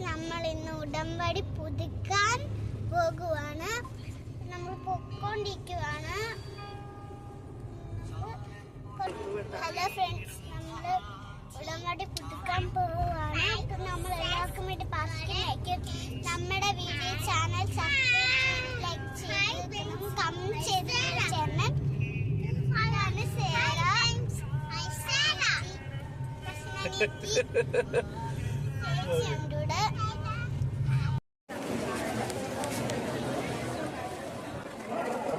നമ്മൾ ഇന്ന് ഉടമ്പടി പുതുക്കാൻ പോകുവാണ് നമ്മൾ പൊക്കോണ്ടിരിക്കുവാണ് ഹലോ ഫ്രണ്ട്സ് നമ്മൾ ഉടമ്പടി പുതുക്കാൻ പോവുകയാണ് ഇപ്പം നമ്മൾ എല്ലാവർക്കും വേണ്ടി പാസ്റ്റിലേക്ക് നമ്മുടെ വീഡിയോ ചാനൽ ലൈക്ക് ചെയ്ത് കമന്റ് ചെയ്ത് ചേർന്ന് അതാണ് സേര ചേച്ചിയുണ്ട് ഇവിടെ കഴിയുകയും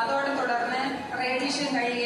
അതോടെ തുടർന്ന് റേഡിയേഷൻ കഴിയുകയും